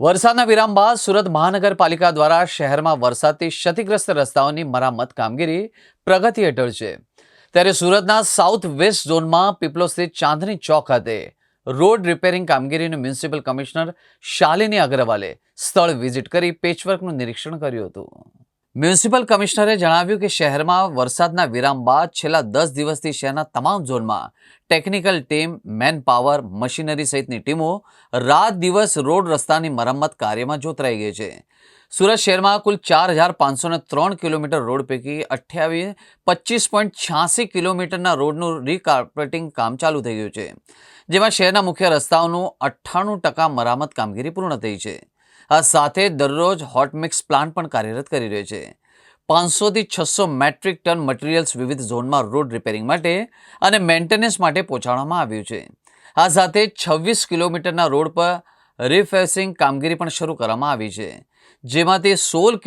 વરસાદના વિરામ બાદ સુરત મહાનગરપાલિકા દ્વારા શહેરમાં વરસાદથી ક્ષતિગ્રસ્ત રસ્તાઓની મરામત કામગીરી પ્રગતિ હેઠળ છે. ત્યારે સુરતના સાઉથ વેસ્ટ ઝોનમાં પીપલો સ્થિત ચાંદની ચોક ખાતે રોડ રિપેરિંગ કામગીરીનું મ્યુનિસિપલ કમિશનર શાલિની અગ્રવાલે સ્થળ વિઝિટ કરી પેચવર્કનું નિરીક્ષણ કર્યું હતું. મ્યુનિસિપલ કમિશનરે જણાવ્યું કે શહેરમાં વરસાદના વિરામ બાદ છેલ્લા દસ દિવસથી શહેરના તમામ ઝોનમાં technical team man power machinery સહિતની ટીમો રાત દિવસ રોડ રસ્તાની મરમ્મત કાર્યમાં જોતરાઈ ગઈ છે. સુરત શહેરમાં કુલ ચાર હજાર પાંચસો ત્રણ કિલોમીટર રોડ પૈકી અઠ્યાવીસ, પચીસ પોઈન્ટ છ્યાસી કિલોમીટરના રોડનું રીકાર્પેટિંગ કામ ચાલુ થઈ ગયું છે, જેમાં શહેરના મુખ્ય રસ્તાઓનું અઠ્ઠાણું ટકા મરામત કામગીરી પૂર્ણ થઈ છે. આ સાથે દરરોજ હોટ મિક્સ પ્લાન્ટ પણ કાર્યરત કરી રહ્યો છે. પાંચસોથી છસો મેટ્રિક ટન મટીરિયલ્સ વિવિધ ઝોનમાં રોડ રિપેરિંગ માટે અને મેન્ટેનન્સ માટે પહોંચાડવામાં આવ્યું છે. આ સાથે છવ્વીસ કિલોમીટરના રોડ પર રિફેસિંગ કામગીરી પણ શરૂ કરવામાં આવી છે. જેમાંથી સોળ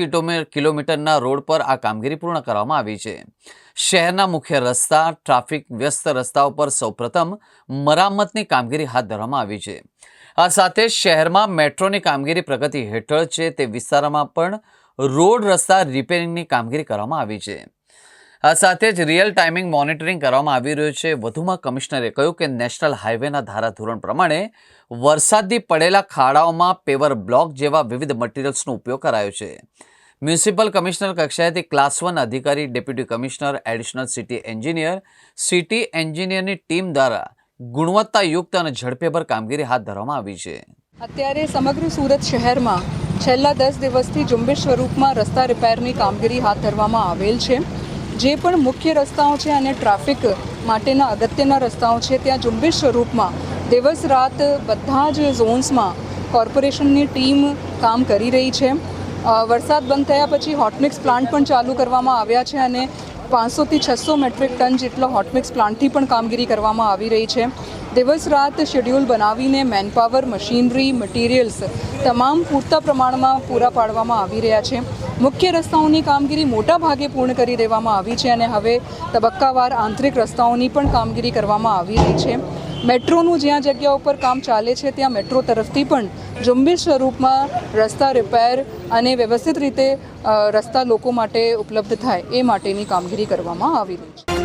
કિલોમીટરના રોડ પર આ કામગીરી પૂર્ણ કરવામાં આવી છે. શહેરના મુખ્ય રસ્તા ટ્રાફિક વ્યસ્ત રસ્તાઓ પર સૌપ્રથમ મરામતની કામગીરી હાથ ધરવામાં આવી છે. આ સાથે શહેરમાં મેટ્રોની કામગીરી પ્રગતિ હેઠળ છે તે વિસ્તારોમાં પણ રોડ રસ્તા રિપેરિંગની કામગીરી કરવામાં આવી છે. આ સાથે જ રિયલ ટાઈમિંગ મોનિટરિંગ કરવામાં આવી રહ્યું છે. વધુમાં કમિશનરે કહ્યું કે નેશનલ હાઈવેના ધારાધોરણ પ્રમાણે વરસાદથી પડેલા ખાડાઓમાં પેવર બ્લોક જેવા વિવિધ મટીરિયલ્સનો ઉપયોગ કરાયો છે. મ્યુનિસિપલ કમિશનર કક્ષાએથી ક્લાસ વન અધિકારી, deputy commissioner, additional city engineer, city એન્જિનિયરની team દ્વારા ગુણવત્તાયુક્ત અને ઝડપેભર કામગીરી હાથ ધરવામાં આવી છે. અત્યારે સમગ્ર સુરત શહેરમાં છેલ્લા દસ દિવસથી ઝુંબેશ સ્વરૂપમાં રસ્તા રિપેરની કામગીરી હાથ ધરવામાં આવેલ છે. જે પણ મુખ્ય રસ્તાઓ છે અને ટ્રાફિક માટેના અગત્યના રસ્તાઓ છે, ત્યાં ઝુંબેશ સ્વરૂપમાં દિવસ રાત બધા જ ઝોન્સમાં કોર્પોરેશનની ટીમ કામ કરી રહી છે. વરસાદ બંધ થયા પછી હોટમિક્સ પ્લાન્ટ પણ ચાલુ કરવામાં આવ્યા છે અને પાંચસોથી છસો મેટ્રિક ટન જેટલો હોટમિક્સ પ્લાન્ટથી પણ કામગીરી કરવામાં આવી રહી છે. દિવસ રાત શેડ્યુલ બનાવીને મેનપાવર મશીનરી મટીરિયલ્સ તમામ પૂરતા પ્રમાણમાં પૂરા પાડવામાં આવી રહ્યા છે. મુખ્ય રસ્તાઓની કામગીરી મોટા ભાગે પૂર્ણ કરી દેવામાં આવી છે અને હવે તબક્કાવાર આંતરિક રસ્તાઓની પણ કામગીરી કરવામાં આવી રહી છે. મેટ્રોનું જ્યાં જગ્યા ઉપર કામ ચાલે છે, ત્યાં મેટ્રો તરફથી પણ ઝુંબેશ સ્વરૂપમાં રસ્તા રિપેર અને વ્યવસ્થિત રીતે રસ્તા લોકો માટે ઉપલબ્ધ થાય એ માટેની કામગીરી કરવામાં આવી રહી છે.